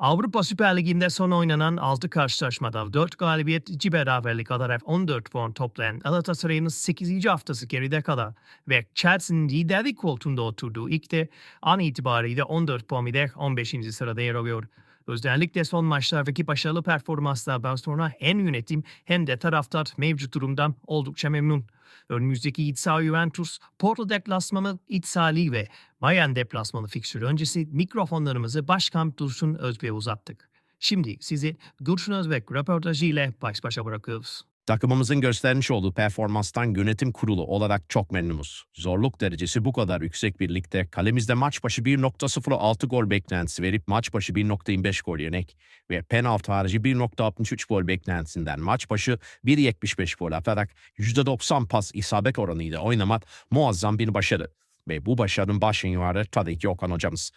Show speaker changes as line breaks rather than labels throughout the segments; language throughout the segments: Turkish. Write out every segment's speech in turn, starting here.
Avrupa Süper Ligi'nde son oynanan 6 karşılaşmada 4 galibiyet, 2 beraberlik alarak 14 puan toplayan Galatasaray'ın 8. haftası geride kala ve Chelsea'nin liderlik koltuğunda oturduğu ilk de an itibariyle 14 puan ile 15. sırada yer alıyor. Özellikle son maçlardaki başarılı performanslardan sonra hem yönetim hem de taraftar mevcut durumdan oldukça memnun. Önümüzdeki iç Juventus, Porto deplasmanı iç ve Bayern deplasmanı fikstürü öncesi mikrofonlarımızı Başkan Dursun Özbey'e uzattık. Şimdi sizi Dursun Özbek röportajı ile baş başa bırakıyoruz.
Takımımızın göstermiş olduğu performanstan yönetim kurulu olarak çok memnunuz. Zorluk derecesi bu kadar yüksek bir ligde kalemizde maç başı 1.06 gol beklentisi verip maç başı 1.25 gol yenek ve penaltı harici 1.63 gol beklentisinden maç başı 1.75 gol atarak %90 pas isabet oranıyla oynamak muazzam bir başarı. Ve bu başarının baş mimarı tabii ki Okan hocamız.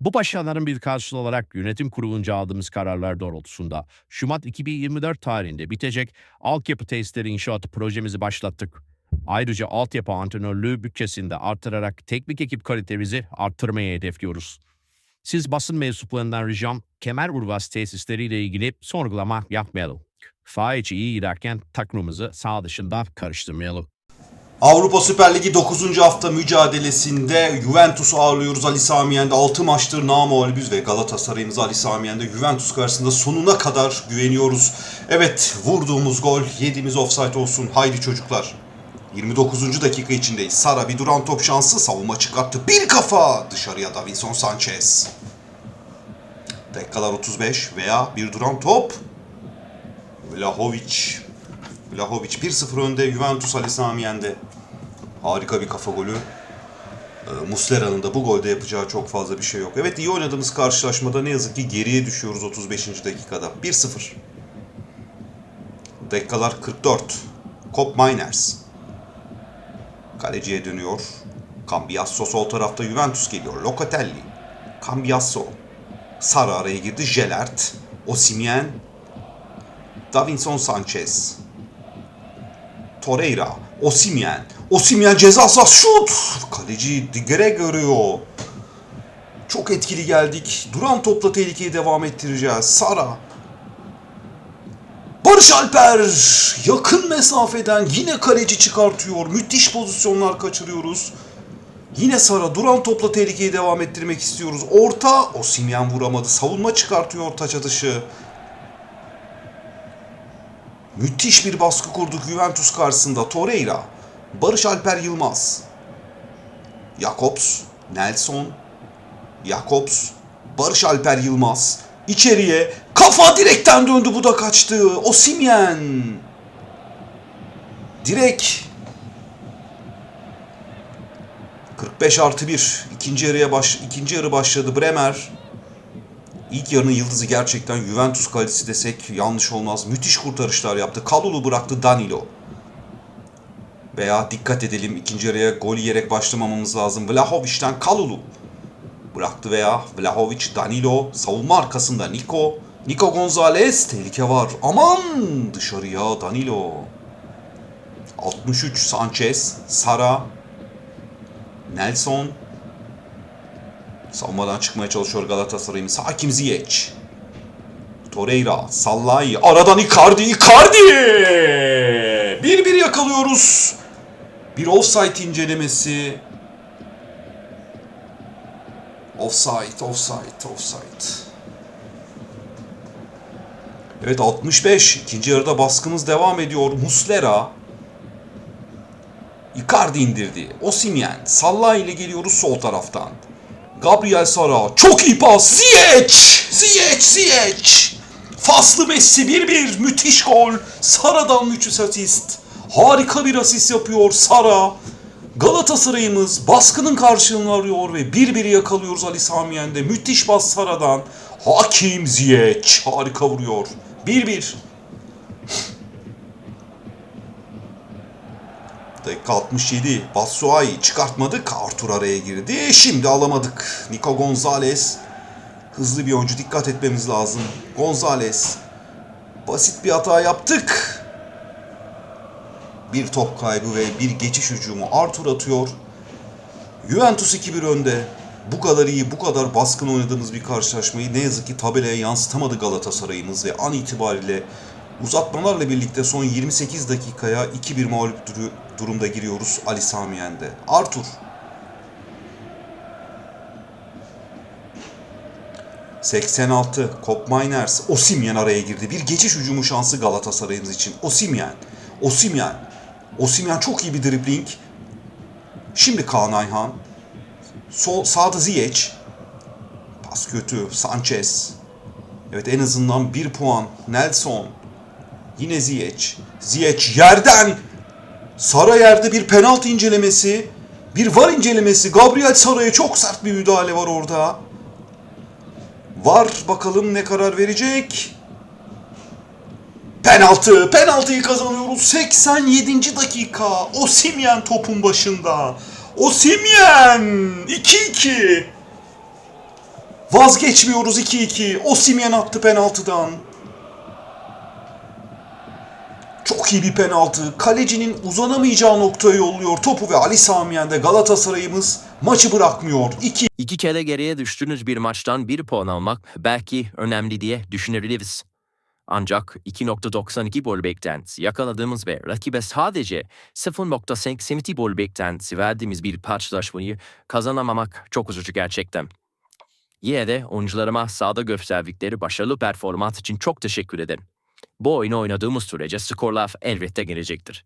Bu başarıların bir karşılığı olarak yönetim kurulunca aldığımız kararlar doğrultusunda Şubat 2024 tarihinde bitecek altyapı tesisleri inşaatı projemizi başlattık. Ayrıca altyapı antrenörlüğü bütçesini de artırarak teknik ekip kalitemizi arttırmayı hedefliyoruz. Siz basın mensuplarından ricam kemer urvas tesisleriyle ilgili sorgulama yapmayalım. İçi iyi giderken takımımızı sağ dışında karıştırmayalım.
Avrupa Süper Ligi 9. hafta mücadelesinde Juventus'u ağırlıyoruz. Ali Sami Yen'de 6 maçtır namağlubüz ve Galatasaray'ımız Ali Sami Yen'de Juventus karşısında sonuna kadar güveniyoruz. Evet vurduğumuz gol yediğimiz offside olsun. Haydi çocuklar. 29. dakika içindeyiz. Sara bir duran top şansı savunma çıkarttı. Bir kafa dışarıya Davinson Sanchez. Dakikalar 35 veya bir duran top. Vlahovic Vlahovic 1-0 önde Juventus Ali Sami Yen'de. Harika bir kafa golü. Ee, Muslera'nın da bu golde yapacağı çok fazla bir şey yok. Evet iyi oynadığımız karşılaşmada ne yazık ki geriye düşüyoruz 35. dakikada. 1-0. Dakikalar 44. Kop Miners. Kaleciye dönüyor. Cambiasso sol tarafta Juventus geliyor. Locatelli. Cambiasso. Sara araya girdi. Jelert. Osimhen. Davinson Sanchez. Torreira, Osimhen. Osimhen ceza sahası şut. Kaleci Digre görüyor. Çok etkili geldik. Duran topla tehlikeyi devam ettireceğiz. Sara. Barış Alper yakın mesafeden yine kaleci çıkartıyor. Müthiş pozisyonlar kaçırıyoruz. Yine Sara duran topla tehlikeyi devam ettirmek istiyoruz. Orta Osimhen vuramadı. Savunma çıkartıyor taç atışı. Müthiş bir baskı kurduk Juventus karşısında. Torreira, Barış Alper Yılmaz, Jakobs, Nelson, Jakobs, Barış Alper Yılmaz. içeriye kafa direkten döndü bu da kaçtı. Osimhen. Direk. 45 artı 1. İkinci yarıya baş, ikinci yarı başladı Bremer. İlk yarının yıldızı gerçekten Juventus kalecisi desek yanlış olmaz. Müthiş kurtarışlar yaptı. Kalulu bıraktı Danilo. Veya dikkat edelim ikinci yarıya gol yiyerek başlamamamız lazım. Vlahovic'den Kalulu. Bıraktı veya Vlahovic, Danilo. Savunma arkasında Nico. Nico Gonzalez. Tehlike var. Aman dışarıya Danilo. 63 Sanchez. Sara. Nelson. Savunmadan çıkmaya çalışıyor Galatasaray'ımız. Hakim Ziyech. Torreira, Sallai, aradan Icardi, Icardi! Bir bir yakalıyoruz. Bir offside incelemesi. Offside, offside, offside. Evet 65. İkinci yarıda baskımız devam ediyor. Muslera. Icardi indirdi. Osimhen. Sallai ile geliyoruz sol taraftan. Gabriel Sara. Çok iyi pas. Ziyech. Ziyech. Ziyech. Faslı Messi 1-1. Müthiş gol. Sara'dan müthiş asist. Harika bir asist yapıyor Sara. Galatasaray'ımız baskının karşılığını arıyor ve 1-1 yakalıyoruz Ali Sami Yen'de. Müthiş bas Sara'dan. Hakim Ziyech. Harika vuruyor. 1-1. Dakika 67. Basuay çıkartmadık. Artur araya girdi. Şimdi alamadık. Nico Gonzalez. Hızlı bir oyuncu. Dikkat etmemiz lazım. Gonzalez. Basit bir hata yaptık. Bir top kaybı ve bir geçiş hücumu. Artur atıyor. Juventus 2-1 önde. bu kadar iyi, bu kadar baskın oynadığımız bir karşılaşmayı ne yazık ki tabelaya yansıtamadı Galatasaray'ımız ve an itibariyle uzatmalarla birlikte son 28 dakikaya 2-1 mağlup duru- durumda giriyoruz Ali Sami. Artur 86 Kop Miners Osimhen araya girdi. Bir geçiş hücumu şansı Galatasaray'ımız için. Osimhen. Osimhen. Osimhen çok iyi bir dribbling. Şimdi Kaan Ayhan. Sol, sağda Ziyech. Pas kötü. Sanchez. Evet en azından bir puan. Nelson. Yine Ziyech. Ziyech yerden. Sara yerde bir penaltı incelemesi. Bir var incelemesi. Gabriel Sara'ya çok sert bir müdahale var orada. Var bakalım ne karar verecek. Penaltı. Penaltıyı kazanıyoruz. 87. dakika. Osimhen topun başında. Osimhen 2-2. Vazgeçmiyoruz 2-2. Osimhen attı penaltıdan. Çok iyi bir penaltı. Kalecinin uzanamayacağı noktaya yolluyor topu ve Ali Samiyen de Galatasaray'ımız maçı bırakmıyor. 2
İki kere geriye düştüğünüz bir maçtan bir puan almak belki önemli diye düşünebiliriz. Ancak 2.92 gol beklentisi yakaladığımız ve rakibe sadece 0.82 gol beklentisi verdiğimiz bir karşılaşmayı kazanamamak çok üzücü gerçekten. Yine de oyuncularıma sahada gösterdikleri başarılı performans için çok teşekkür ederim. Bu oyunu oynadığımız sürece skorlar elbette gelecektir.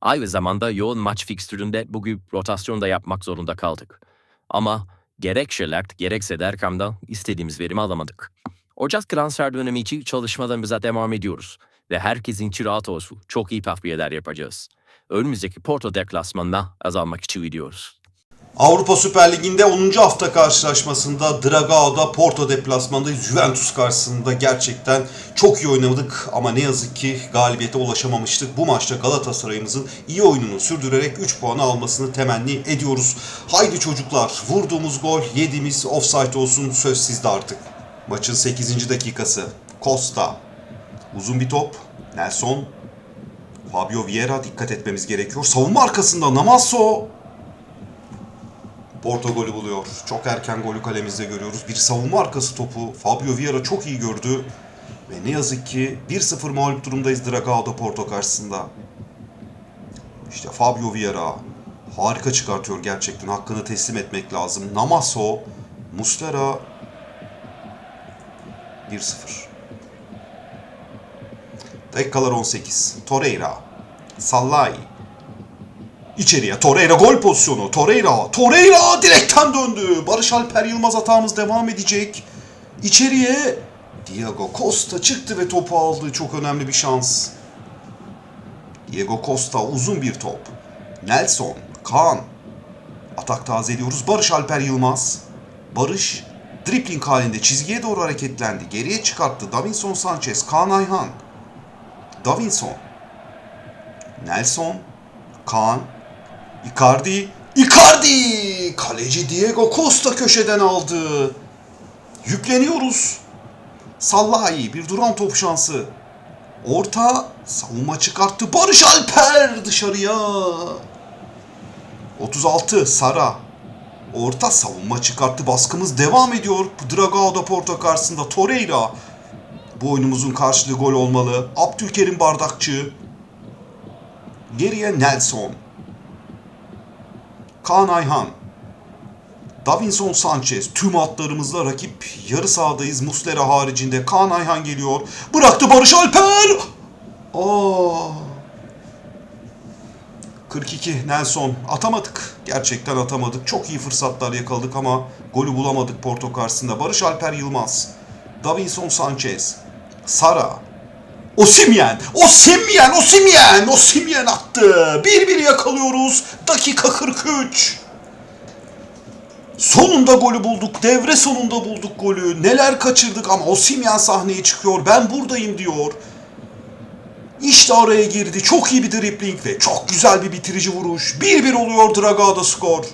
Aynı zamanda yoğun maç fikstüründe bugün rotasyon da yapmak zorunda kaldık. Ama gerek Şelert gerekse Derkam'dan istediğimiz verimi alamadık. Ocak transfer dönemi için çalışmalarımıza devam ediyoruz ve herkesin içi rahat olsun çok iyi takviyeler yapacağız. Önümüzdeki Porto deplasmanına azalmak için gidiyoruz.
Avrupa Süper Ligi'nde 10. hafta karşılaşmasında Dragao'da Porto deplasmanında Juventus karşısında gerçekten çok iyi oynadık ama ne yazık ki galibiyete ulaşamamıştık. Bu maçta Galatasaray'ımızın iyi oyununu sürdürerek 3 puanı almasını temenni ediyoruz. Haydi çocuklar vurduğumuz gol yediğimiz offside olsun söz sizde artık. Maçın 8. dakikası Costa uzun bir top Nelson Fabio Vieira dikkat etmemiz gerekiyor. Savunma arkasında Namasso Porto golü buluyor. Çok erken golü kalemizde görüyoruz. Bir savunma arkası topu Fabio Vieira çok iyi gördü. Ve ne yazık ki 1-0 mağlup durumdayız Dragao'da Porto karşısında. İşte Fabio Vieira harika çıkartıyor gerçekten. Hakkını teslim etmek lazım. Namaso, Muslera 1-0. Dakikalar 18. Torreira, Sallai, İçeriye Torreira gol pozisyonu. Torreira, Torreira direkten döndü. Barış Alper Yılmaz hatamız devam edecek. İçeriye Diego Costa çıktı ve topu aldı. Çok önemli bir şans. Diego Costa uzun bir top. Nelson, Kaan. Atak tazeliyoruz. Barış Alper Yılmaz. Barış dripling halinde çizgiye doğru hareketlendi. Geriye çıkarttı. Davinson Sanchez, Kaan Ayhan. Davinson. Nelson. Kaan. Icardi. Icardi! Kaleci Diego Costa köşeden aldı. Yükleniyoruz. Sallahi bir duran top şansı. Orta savunma çıkarttı. Barış Alper dışarıya. 36 Sara. Orta savunma çıkarttı. Baskımız devam ediyor. Dragao'da Porto karşısında Torreira. Bu oyunumuzun karşılığı gol olmalı. Abdülkerim Bardakçı. Geriye Nelson. Kaan Ayhan. Davinson Sanchez. Tüm hatlarımızla rakip yarı sahadayız. Muslera haricinde. Kaan Ayhan geliyor. Bıraktı Barış Alper. Aa. 42 Nelson. Atamadık. Gerçekten atamadık. Çok iyi fırsatlar yakaladık ama golü bulamadık Porto karşısında. Barış Alper Yılmaz. Davinson Sanchez. Sara. Osimhen, Osimhen, Osimhen, Osimhen attı. Bir bir yakalıyoruz. Dakika 43. Sonunda golü bulduk. Devre sonunda bulduk golü. Neler kaçırdık ama Osimhen sahneye çıkıyor. Ben buradayım diyor. İşte araya girdi. Çok iyi bir dribbling ve çok güzel bir bitirici vuruş. 1-1 oluyor Dragada skor.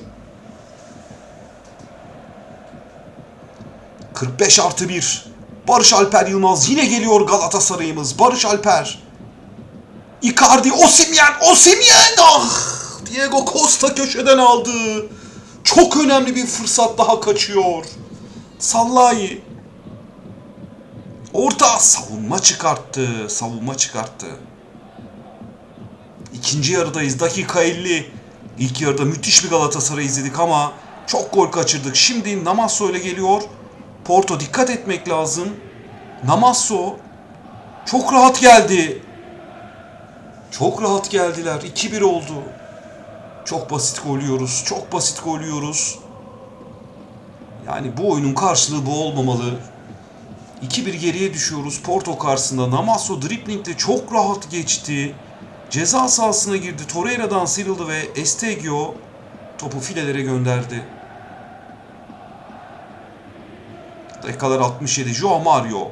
45 artı 1. Barış Alper Yılmaz yine geliyor Galatasaray'ımız. Barış Alper. Icardi, Osimhen, Osimhen! Ah! Diego Costa köşeden aldı. Çok önemli bir fırsat daha kaçıyor. Sallahi. Orta savunma çıkarttı. Savunma çıkarttı. İkinci yarıdayız. Dakika 50. İlk yarıda müthiş bir Galatasaray izledik ama çok gol kaçırdık. Şimdi Namasso ile geliyor. Porto dikkat etmek lazım. Namasso çok rahat geldi. Çok rahat geldiler. 2-1 oldu. Çok basit gol yiyoruz. Çok basit gol yiyoruz. Yani bu oyunun karşılığı bu olmamalı. 2-1 geriye düşüyoruz Porto karşısında. Namasso dribblingde çok rahat geçti. Ceza sahasına girdi. Torreira'dan sıyrıldı ve Estegio topu filelere gönderdi. Dakikalar 67. Joao Mario.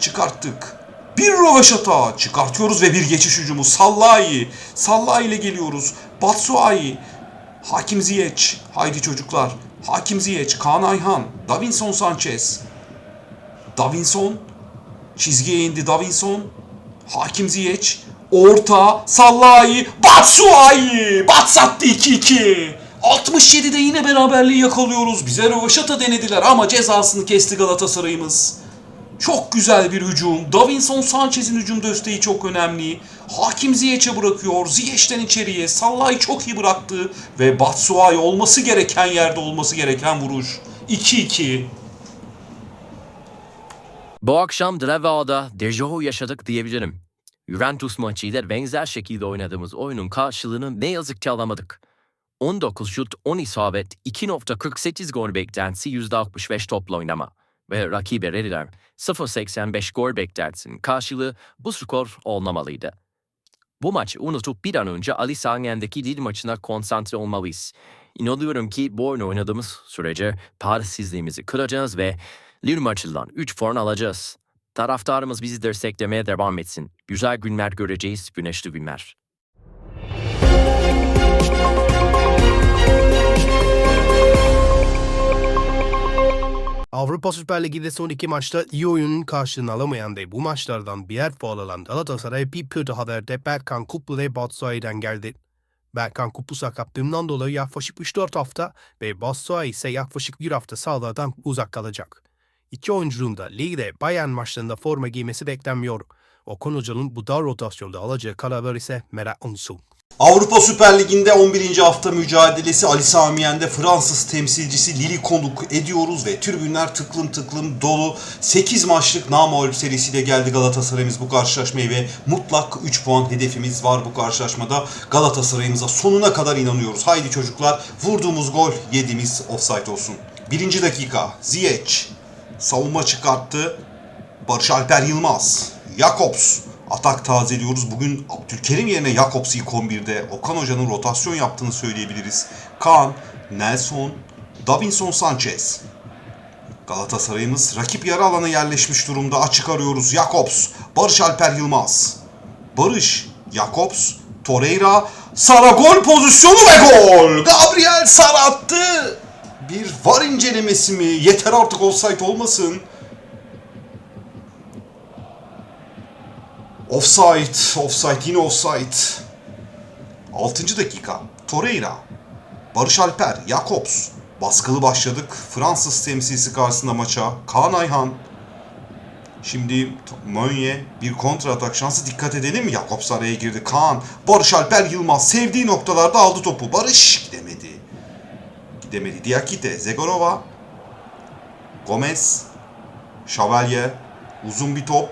Çıkarttık. Bir röveşata çıkartıyoruz ve bir geçiş hücumu. Sallahi. Sallahi ile geliyoruz. Batsuai. Hakim Ziyech. Haydi çocuklar. Hakim Ziyech. Kaan Ayhan. Davinson Sanchez. Davinson. Çizgiye indi Davinson. Hakim Ziyech. Orta. Sallahi. Batsuai. Bats attı 2-2. 67'de yine beraberliği yakalıyoruz. Bize röveşata denediler ama cezasını kesti Galatasaray'ımız. Çok güzel bir hücum. Davinson Sanchez'in hücum desteği çok önemli. Hakim Ziyech'e bırakıyor. Ziyech'ten içeriye. Sallay çok iyi bıraktı. Ve Batsuay olması gereken yerde olması gereken vuruş. 2-2.
Bu akşam Dravao'da dejavu yaşadık diyebilirim. Juventus maçıyla benzer şekilde oynadığımız oyunun karşılığını ne yazık ki alamadık. 19 şut, 10 isabet, 2.48 gol beklentisi, %65 topla oynama. Ve rakibe verilen 0.85 gol beklentisinin karşılığı bu skor olmamalıydı. Bu maçı unutup bir an önce Ali Sangen'deki Lille maçına konsantre olmalıyız. İnanıyorum ki bu oyunu oynadığımız sürece Parisizliğimizi kıracağız ve Lille maçından 3 puan alacağız. Taraftarımız bizi desteklemeye devam etsin. Güzel günler göreceğiz, güneşli günler.
Avrupa Süper Ligi'de son iki maçta iyi oyunun karşılığını alamayan ve bu maçlardan birer faul alan Galatasaray bir kötü haberde Berkan Kuplu ve Batshuayi'den geldi. Berkan Kuplu sakatlığından dolayı yaklaşık 3-4 hafta ve Batshuayi ise yaklaşık bir hafta sahalardan uzak kalacak. İki oyuncunun da ligde Bayern maçlarında forma giymesi beklenmiyor. Okan Hoca'nın bu dar rotasyonda alacağı karar ise merak konusu.
Avrupa Süper Ligi'nde 11. hafta mücadelesi Ali Sami Fransız temsilcisi Lille konuk ediyoruz ve tribünler tıklım tıklım dolu. 8 maçlık namağlup serisiyle geldi Galatasaray'ımız bu karşılaşmaya ve mutlak 3 puan hedefimiz var bu karşılaşmada. Galatasaray'ımıza sonuna kadar inanıyoruz. Haydi çocuklar vurduğumuz gol yediğimiz offside olsun. Birinci dakika Ziyech savunma çıkarttı. Barış Alper Yılmaz. Jakobs. Atak tazeliyoruz. Bugün Abdülkerim yerine Jakobs ilk 11'de. Okan Hoca'nın rotasyon yaptığını söyleyebiliriz. Kaan, Nelson, Davinson Sanchez. Galatasaray'ımız rakip yarı alana yerleşmiş durumda. Açık arıyoruz. Jakobs, Barış Alper Yılmaz. Barış, Jakobs, Torreira, Sara gol pozisyonu ve gol. Gabriel Sara attı. Bir var incelemesi mi? Yeter artık offside olmasın. Offside, offside, yine offside. 6. dakika. Torreira, Barış Alper, Jakobs. Baskılı başladık. Fransız temsilcisi karşısında maça. Kaan Ayhan. Şimdi Mönye bir kontra atak şansı dikkat edelim. Jakobs araya girdi. Kaan, Barış Alper Yılmaz sevdiği noktalarda aldı topu. Barış gidemedi. Gidemedi. Diakite, Zegorova, Gomez, Şavalye, uzun bir top.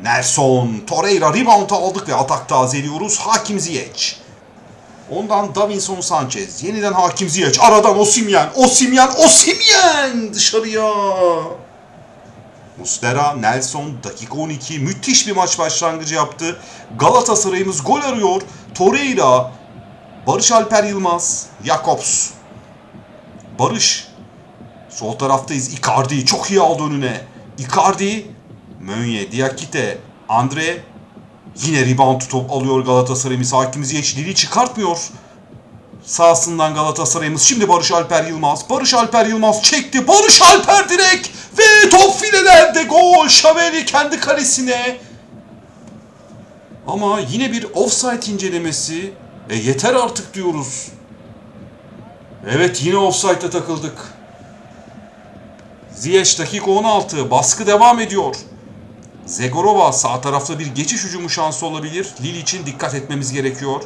Nelson, Torreira rebound aldık ve atak tazeliyoruz. Hakim Ziyech. Ondan Davinson Sanchez. Yeniden Hakim Ziyech. Aradan Osimhen. Osimhen. Osimhen. Dışarıya. Mustera, Nelson dakika 12 müthiş bir maç başlangıcı yaptı. Galatasaray'ımız gol arıyor. Torreira, Barış Alper Yılmaz, Jakobs. Barış. Sol taraftayız. Icardi çok iyi aldı önüne. Icardi, Mönye, Diakite, Andre yine rebound top alıyor Galatasaray'ımız. Hakim Ziyech Lili çıkartmıyor. Sahasından Galatasaray'ımız. Şimdi Barış Alper Yılmaz. Barış Alper Yılmaz çekti. Barış Alper direkt ve top filelerde gol. Şaveli kendi kalesine. Ama yine bir offside incelemesi. E yeter artık diyoruz. Evet yine offside'e takıldık. Ziyech dakika 16. Baskı devam ediyor. Zegorova sağ tarafta bir geçiş hücumu şansı olabilir. Lille için dikkat etmemiz gerekiyor.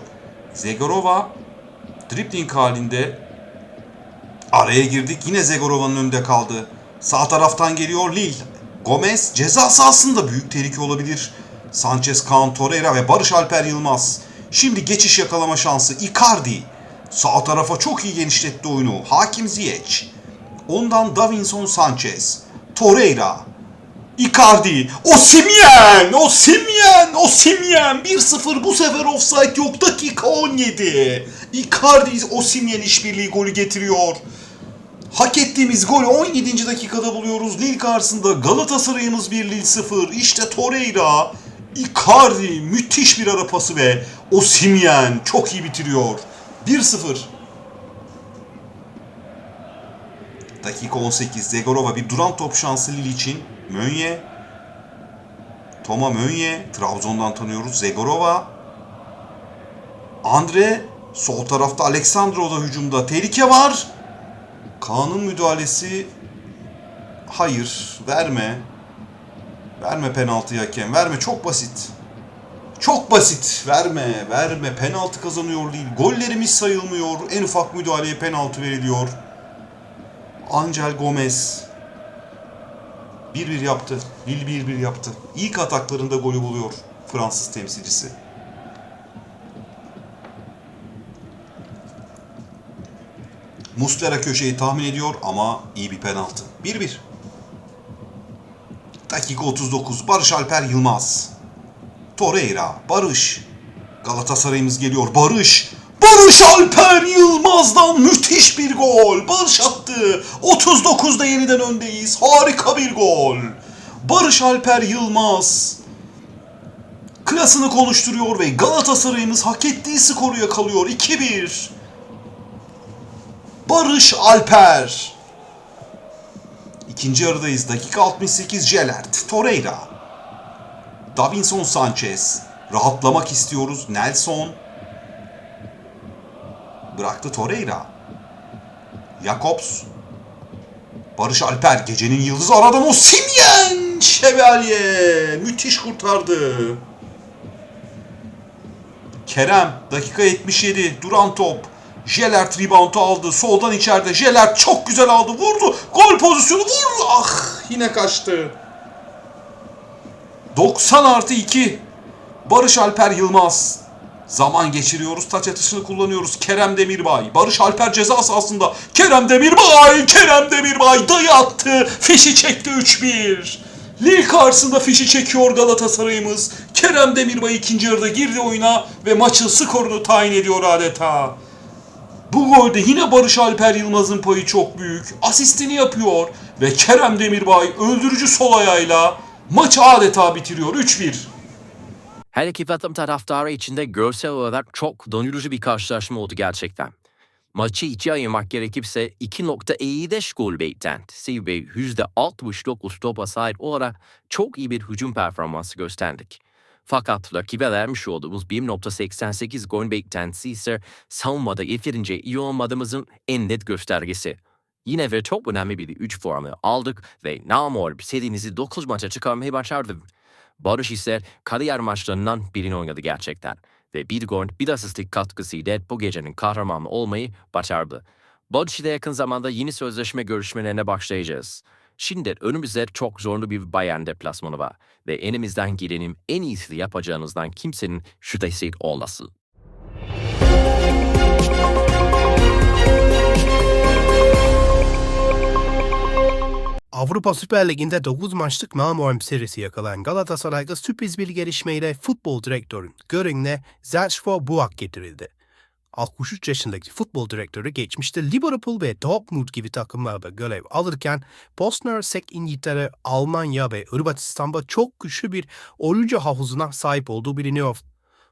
Zegorova dribbling halinde araya girdik. Yine Zegorova'nın önünde kaldı. Sağ taraftan geliyor Lille. Gomez ceza sahasında büyük tehlike olabilir. Sanchez, Kaan Torreira ve Barış Alper Yılmaz. Şimdi geçiş yakalama şansı. Icardi. Sağ tarafa çok iyi genişletti oyunu. Hakim Ziyech. Ondan Davinson Sanchez. Torreira. Icardi. Osimhen! Osimhen! Osimhen! 1-0 bu sefer offside yok. Dakika 17. Icardi Osimhen işbirliği golü getiriyor. Hak ettiğimiz golü 17. dakikada buluyoruz. Lille karşısında Galatasaray'ımız 1 Lille 0. İşte Torreira, Icardi müthiş bir ara pası ve Osimhen çok iyi bitiriyor. 1-0. Dakika 18. Zegorova bir duran top şansı Lille için. Mönye. Toma Mönye. Trabzon'dan tanıyoruz. Zegorova. Andre. Sol tarafta Aleksandro da hücumda. Tehlike var. Kaan'ın müdahalesi hayır verme. Verme penaltı hakem. Verme çok basit. Çok basit. Verme, verme. Penaltı kazanıyor değil. Gollerimiz sayılmıyor. En ufak müdahaleye penaltı veriliyor. Angel Gomez 1-1 yaptı. Lille 1-1 yaptı. İlk ataklarında golü buluyor Fransız temsilcisi. Muslera köşeyi tahmin ediyor ama iyi bir penaltı. 1-1. Dakika 39. Barış Alper Yılmaz. Torreira. Barış. Galatasaray'ımız geliyor. Barış. Barış Alper Yılmaz'dan müthiş bir gol. Barış attı. 39'da yeniden öndeyiz. Harika bir gol. Barış Alper Yılmaz klasını konuşturuyor ve Galatasaray'ımız hak ettiği skoru yakalıyor. 2-1. Barış Alper. İkinci yarıdayız. Dakika 68 Jelert. Torreira. Davinson Sanchez. Rahatlamak istiyoruz. Nelson. Bıraktı Torreira. Jakobs. Barış Alper gecenin yıldızı aradan o Simyen Şevalye müthiş kurtardı. Kerem dakika 77 duran top. Jelert reboundu aldı. Soldan içeride. Jelert çok güzel aldı. Vurdu. Gol pozisyonu vurdu. Ah yine kaçtı. 90 artı 2. Barış Alper Yılmaz. Zaman geçiriyoruz. Taç atışını kullanıyoruz. Kerem Demirbay. Barış Alper ceza sahasında. Kerem Demirbay. Kerem Demirbay dayı attı. Fişi çekti 3-1. Lille karşısında fişi çekiyor Galatasaray'ımız. Kerem Demirbay ikinci yarıda girdi oyuna ve maçın skorunu tayin ediyor adeta. Bu golde yine Barış Alper Yılmaz'ın payı çok büyük. Asistini yapıyor ve Kerem Demirbay öldürücü sol ayağıyla maçı adeta bitiriyor 3-1.
Her iki takım taraftarı içinde görsel olarak çok donurucu bir karşılaşma oldu gerçekten. Maçı ikiye ayırmak gerekirse 2.55 gol beklentisi ve %69 topa sahip olarak çok iyi bir hücum performansı gösterdik. Fakat rakibe vermiş olduğumuz 1.88 gol beklentisi ise savunmada yeterince iyi olmadığımızın en net göstergesi. Yine ve çok önemli bir 3 formu aldık ve namor serinizi 9 maça çıkarmayı başardık. Barış ise kariyer maçlarından birini oynadı gerçekten. Ve bir gol bir asistlik katkısıyla bu gecenin kahramanı olmayı başardı. Barış ile yakın zamanda yeni sözleşme görüşmelerine başlayacağız. Şimdi önümüzde çok zorlu bir Bayern deplasmanı var ve elimizden gelenin en iyisini yapacağınızdan kimsenin şüphesi olmasın.
Avrupa Süper Ligi'nde 9 maçlık Malmö serisi yakalayan Galatasaray'da sürpriz bir gelişmeyle futbol direktörün görevine Zelsfor Buak getirildi. 63 yaşındaki futbol direktörü geçmişte Liverpool ve Dortmund gibi takımlarda görev alırken Bosna Hersek İngiltere, Almanya ve Hırvatistan'da çok güçlü bir oyuncu havuzuna sahip olduğu biliniyor.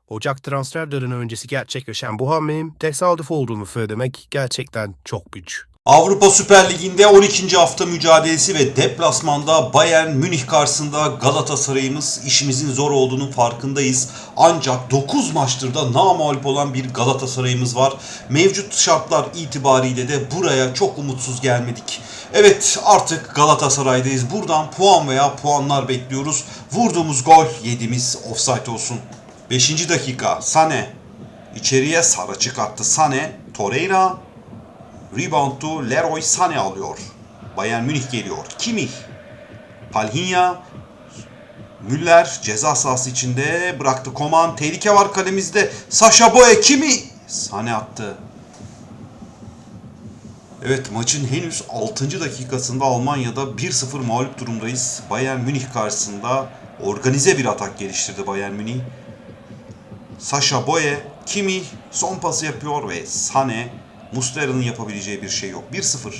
Ocak transfer dönemi öncesi gerçekleşen bu hamlenin tesadüf olduğunu söylemek gerçekten çok güç.
Avrupa Süper Ligi'nde 12. hafta mücadelesi ve deplasmanda Bayern Münih karşısında Galatasaray'ımız işimizin zor olduğunun farkındayız. Ancak 9 maçtır da namağlup olan bir Galatasaray'ımız var. Mevcut şartlar itibariyle de buraya çok umutsuz gelmedik. Evet artık Galatasaray'dayız. Buradan puan veya puanlar bekliyoruz. Vurduğumuz gol yediğimiz offside olsun. 5. dakika Sane içeriye Sara çıkarttı. Sane, Torreira, Rebound'u Leroy Sané alıyor. Bayern Münih geliyor. Kimmich. Palhinha. Müller ceza sahası içinde bıraktı. Koman. Tehlike var kalemizde. Sasha Boye. Kimi? Sané attı. Evet maçın henüz 6. dakikasında Almanya'da 1-0 mağlup durumdayız. Bayern Münih karşısında organize bir atak geliştirdi Bayern Münih. Sasha Boye, Kimi son pası yapıyor ve Sane, Muslera'nın yapabileceği bir şey yok. 1-0.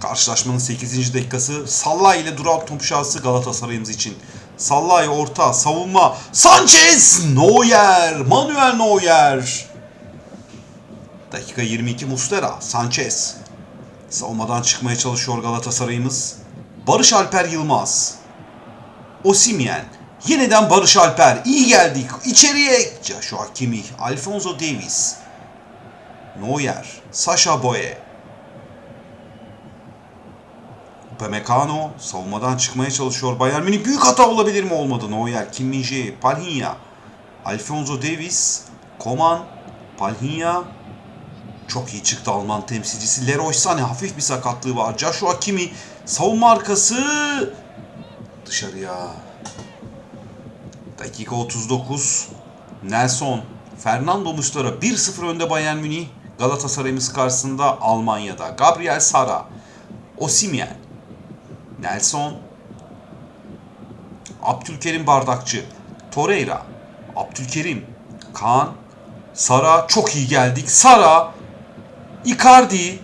Karşılaşmanın 8. dakikası Sallay ile duran top şansı Galatasaray'ımız için. Sallay orta, savunma. Sanchez! Neuer! Manuel Neuer! Dakika 22 Muslera, Sanchez. Savunmadan çıkmaya çalışıyor Galatasaray'ımız. Barış Alper Yılmaz. Osimhen. Yeniden Barış Alper. İyi geldik. İçeriye. Joshua Kimmich. Alfonso Davis. Neuer. Sasha Boye. Upamecano savunmadan çıkmaya çalışıyor. Bayern Münih büyük hata olabilir mi? Olmadı. Neuer, Kim Min-jae, Palhinha. Alfonso Davis. Koman. Palhinha. Çok iyi çıktı Alman temsilcisi. Leroy Sané hafif bir sakatlığı var. Joshua Kimi savunma arkası dışarıya. Dakika 39. Nelson, Fernando Muslera 1-0 önde Bayern Münih. Galatasaray'ımız karşısında Almanya'da. Gabriel Sara, Osimhen, Nelson, Abdülkerim Bardakçı, Torreira, Abdülkerim, Kaan, Sara çok iyi geldik. Sara, Icardi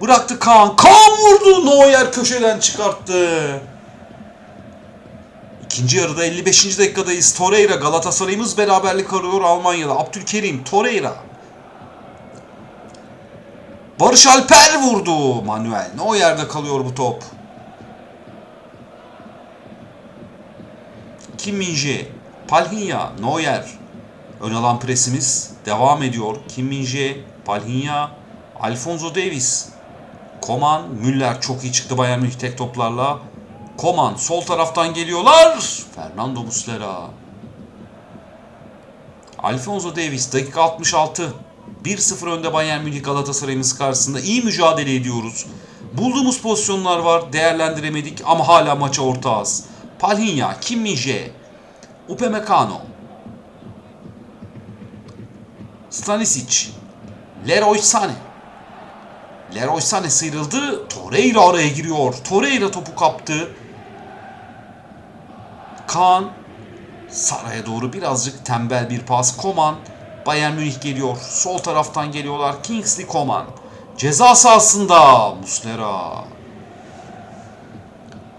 bıraktı Kaan. Kaan vurdu. Neuer köşeden çıkarttı. İkinci yarıda 55. dakikadayız. Torreira Galatasaray'ımız beraberlik arıyor Almanya'da. Abdülkerim, Torreira. Barış Alper vurdu. Manuel. Neuer'de kalıyor bu top. Kim Min-jae, Palhinha, Neuer. Ön alan presimiz devam ediyor. Kim Min-jae, Palhinha, Alfonso Davis. Koman, Müller çok iyi çıktı Bayern Münih tek toplarla. Koman sol taraftan geliyorlar. Fernando Muslera. Alfonso Davis dakika 66. 1-0 önde Bayern Münih Galatasaray'ımız karşısında iyi mücadele ediyoruz. Bulduğumuz pozisyonlar var değerlendiremedik ama hala maça ortağız. Palhinha, Kim Min-jae, Upamecano, Stanisic, Leroy Sané. Leroy Sané sıyrıldı. Torreira araya giriyor. Torreira topu kaptı. Kaan Sara'ya doğru birazcık tembel bir pas. Koman Bayern Münih geliyor. Sol taraftan geliyorlar. Kingsley Koman. Ceza sahasında Muslera.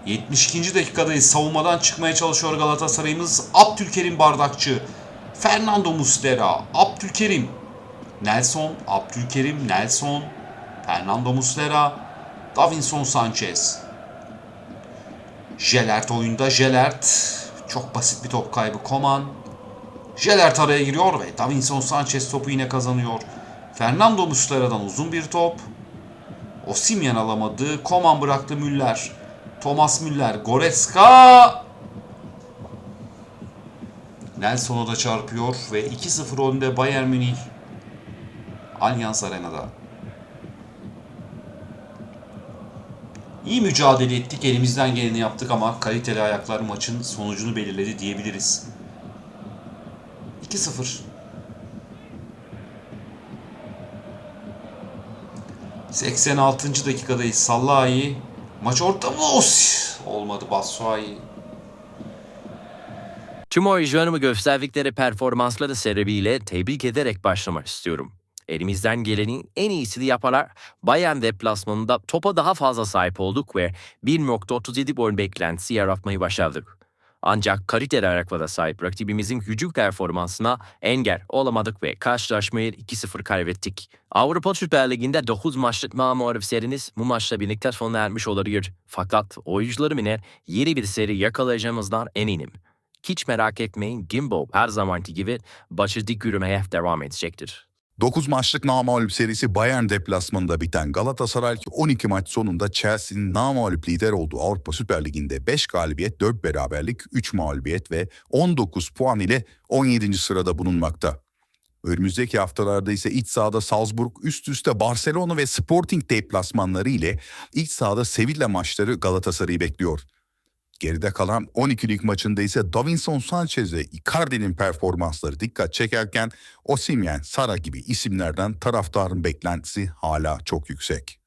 72. dakikadayız. Savunmadan çıkmaya çalışıyor Galatasaray'ımız. Abdülkerim Bardakçı. Fernando Muslera. Abdülkerim. Nelson. Abdülkerim. Nelson. Fernando Muslera. Davinson Sanchez. Jelert oyunda. Jelert. Çok basit bir top kaybı. Koman. Jelert araya giriyor ve Davinson Sanchez topu yine kazanıyor. Fernando Muslera'dan uzun bir top. Osimhen alamadı. Koman bıraktı Müller. Thomas Müller. Goretzka. Nelson'u da çarpıyor ve 2-0 önde Bayern Münih. Allianz Arena'da. İyi mücadele ettik. Elimizden geleni yaptık ama kaliteli ayaklar maçın sonucunu belirledi diyebiliriz. 2-0. ...86. dakikadayız. Sallahi. Maç orta mı? Olmadı Bassuayi.
Tüm oyuncularımı gösterdikleri performansları sebebiyle tebrik ederek başlamak istiyorum. Elimizden gelenin en iyisini yaparak Bayern deplasmanında topa daha fazla sahip olduk ve 1.37 gol beklentisi yaratmayı başardık. Ancak kaliteli ayaklara sahip rakibimizin hücum performansına engel olamadık ve karşılaşmayı 2-0 kaybettik. Avrupa Süper Ligi'nde 9 maçlık mağlup seriniz bu maçla birlikte sona ermiş olabilir. Fakat oyuncularım ile yeni bir seri yakalayacağımızdan eminim. Hiç merak etmeyin Gimbo her zamanki gibi başarılı yürümeye devam edecektir.
9 maçlık namağlup serisi Bayern deplasmanında biten Galatasaray 12 maç sonunda Chelsea'nin namağlup lider olduğu Avrupa Süper Ligi'nde 5 galibiyet, 4 beraberlik, 3 mağlubiyet ve 19 puan ile 17. sırada bulunmakta. Önümüzdeki haftalarda ise iç sahada Salzburg, üst üste Barcelona ve Sporting deplasmanları ile iç sahada Sevilla maçları Galatasaray'ı bekliyor. Geride kalan 12 lig maçında ise Davinson Sanchez ve Icardi'nin performansları dikkat çekerken Osimhen, Sara gibi isimlerden taraftarın beklentisi hala çok yüksek.